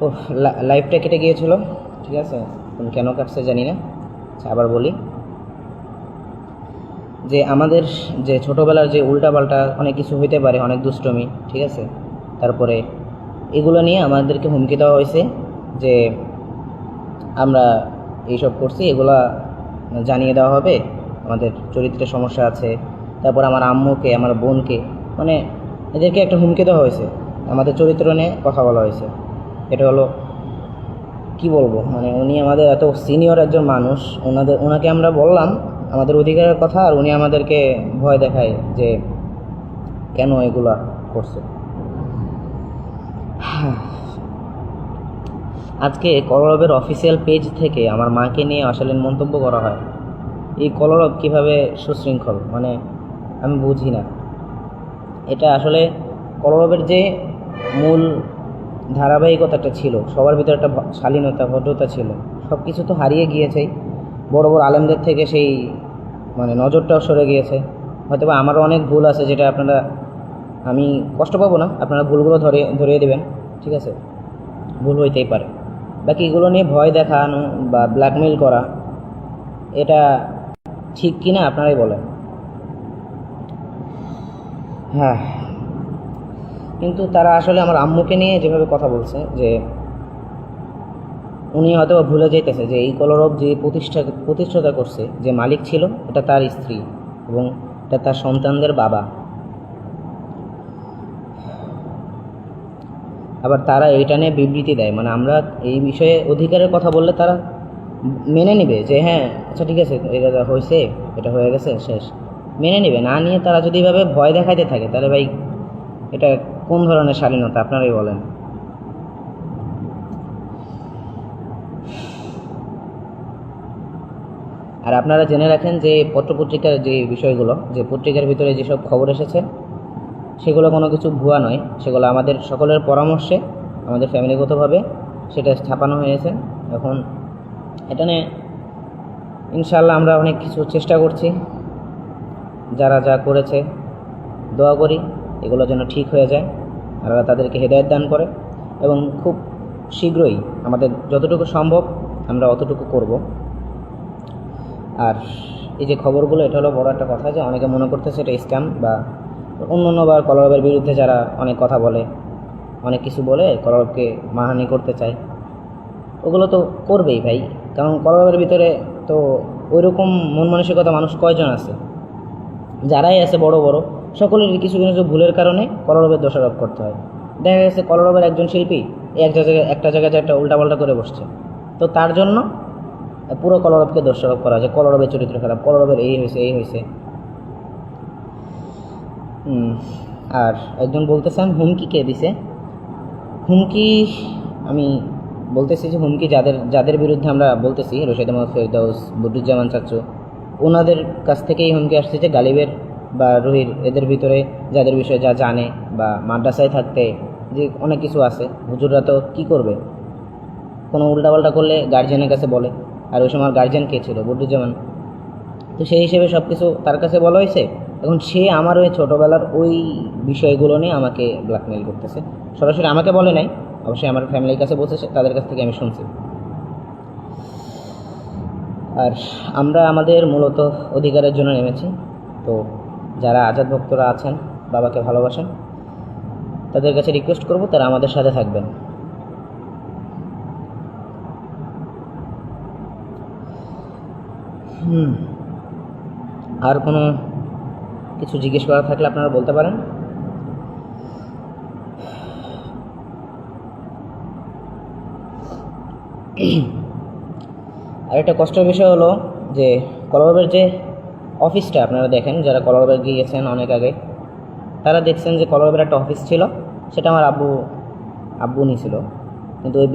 ও লাইভটা কেটে গিয়েছিল ঠিক আছে? কেন কাটছে জানি না। আচ্ছা, আবার বলি। যে আমাদের যে ছোটোবেলার যে উল্টাপাল্টা অনেক কিছু হইতে পারে অনেক দুষ্টমি ঠিক আছে? তারপরে এগুলো নিয়ে আমাদেরকে হুমকি দেওয়া হয়েছে যে আমরা এইসব করছি এগুলা জানিয়ে দেওয়া হবে। আমাদের চরিত্রে সমস্যা আছে। তারপর আমার আম্মুকে আমার বোনকে মানে এদেরকে একটা হুমকি দেওয়া হয়েছে। আমাদের চরিত্র নিয়ে কথা বলা হয়েছে। এটা হলো, কি বলব? মানে উনি আমাদের এত সিনিয়র একজন মানুষ, ওনাদের, ওনাকে আমরা বললাম আমাদের অধিকারের কথা আর উনি আমাদেরকে ভয় দেখায় যে কেন এগুলা করছে। আজকে কলরবের অফিসিয়াল পেজ থেকে আমার মাকে নিয়ে অশালীন মন্তব্য করা হয়। এই কলরব কীভাবে সুশৃঙ্খল? মানে আমি বুঝি না। এটা আসলে কলরবের যে মূল ধারাবাহিকতাটা ছিল, সবার ভিতরে একটা শালীনতা, ভদ্রতা ছিল। সব কিছু তো হারিয়ে গিয়েছেই। বড় বড় আলেমদের থেকে সেই মানে নজরটাও সরে গিয়েছে। হয়তো বা আমারও অনেক ভুল আছে যেটা আপনারা, আমি কষ্ট পাবো না, আপনারা ভুলগুলো ধরে, ধরিয়ে দেবেন, ঠিক আছে? ভুল হইতেই পারে। বাকি এগুলো নিয়ে ভয় দেখানো বা ব্ল্যাকমেল করা, এটা ঠিক কি না আপনারাই বলেন। হ্যাঁ কিন্তু তারা আসলে আমার আম্মুকে নিয়ে যেভাবে কথা বলছে, যে উনি হয়তো ভুলে যাইতেছে যে এই কলরব যে প্রতিষ্ঠা, প্রতিষ্ঠাতা করছে, যে মালিক ছিল, এটা তার স্ত্রী এবং এটা তার সন্তানদের বাবা। আবার তারা এইটা নিয়ে বিবৃতি দেয় মানে আমরা এই বিষয়ে অধিকারের কথা বললে তারা মেনে নেবে যে হ্যাঁ আচ্ছা ঠিক আছে, এটা হয়েছে এটা হয়ে গেছে, শেষ। মেনে নেবে, না নিয়ে তারা যদি এভাবে ভয় দেখাইতে থাকে, তাহলে ভাই এটা কোন ধরনের স্বাধীনতা আপনারাই বলেন। আর আপনারা জেনে রাখেন যে পত্রপত্রিকার যে বিষয়গুলো, যে পত্রিকার ভিতরে যেসব খবর এসেছে, সেগুলো কোনো কিছু ভুয়া নয়। সেগুলো আমাদের সকলের পরামর্শে, আমাদের ফ্যামিলিগতভাবে সেটা স্থাপানো হয়েছে। এখন এটা নিয়ে ইনশাল্লাহ আমরা অনেক কিছু চেষ্টা করছি। যারা যা করেছে, দোয়া করি, এগুলো যেন ঠিক হয়ে যায়। আল্লাহ তাদেরকে হেদায়ত দান করে এবং খুব শীঘ্রই আমাদের যতটুকু সম্ভব আমরা অতটুকু করব। আর এই যে খবরগুলো, এটা হলো বড় একটা কথা যে অনেকে মনে করতেছে এটা স্ক্যাম বা অন্য অন্য বার কলরবের বিরুদ্ধে যারা অনেক কথা বলে, অনেক কিছু বলে কলরবকে মানহানি করতে চায়। ওগুলো তো করবেই ভাই, কারণ কলরবের ভিতরে তো ওইরকম মন মানসিকতা মানুষ কয়জন আছে? যারাই আছে বড় বড় সকলেরই কিছু কিছু ভুলের কারণে কলরবের দোষারোপ করতে হয়। দেখা গেছে কলরবের একজন শিল্পী এক জায়গায় একটা জায়গায় একটা উল্টাপাল্টা করে বসছে। তো তার জন্য পুরো কলরবকে দোষারোপ করা যে কলরবের চরিত্র খারাপ, কলরবের এই হয়েছে এই হয়েছে। আর একজন বলতেছেন, হুমকি কে দিছে? হুমকি, আমি বলতেছি যে হুমকি যাদের যাদের বিরুদ্ধে আমরা বলতেছি, রশিদ আহমদ ফেরদৌস, বদরুজ্জামান চাচু ওনাদের কাছ থেকেই হুমকি আসছে যে গালিবের বা রুহির, এদের ভিতরে যাদের বিষয়ে যা জানে বা মাদ্রাসায় থাকতে যে অনেক কিছু আছে, হুজুররা তো কী করবে? কোনো উল্টাপাল্টা করলে গার্জিয়ানের কাছে বলে। আর ওই সময় গার্জিয়ান কে ছিল? বদরুজ্জামান। তো সেই হিসেবে সব কিছু তার কাছে বলা হয়েছে। এখন সে আমার ওই ছোটোবেলার ওই বিষয়গুলো নিয়ে আমাকে ব্ল্যাকমেল করতেছে। সরাসরি আমাকে বলে নাই। অবশ্যই আমার ফ্যামিলির কাছে বলছে তাদের কাছ থেকে আমি শুনছি। আর আমরা আমাদের মূলত অধিকারের জন্য নেমেছি। তো যারা আজাদ ভক্তরা আছেন, বাবাকে ভালোবাসেন, তাদের কাছে রিকোয়েস্ট করব তারা আমাদের সাথে থাকবেন। হুম, আর কোনো কিছু জিজ্ঞেস করা থাকলে আপনারা বলতে পারেন। আর একটা কষ্টের বিষয় হলো যে কলরবের যে অফিসটা আপনারা দেখেন, যারা কলরবে গিয়েছেন অনেক আগে, তারা দেখছেন যে কলরবের একটা অফিস ছিল, সেটা আমার আব্বু আব্বু নিয়েছিল কিন্তু ওই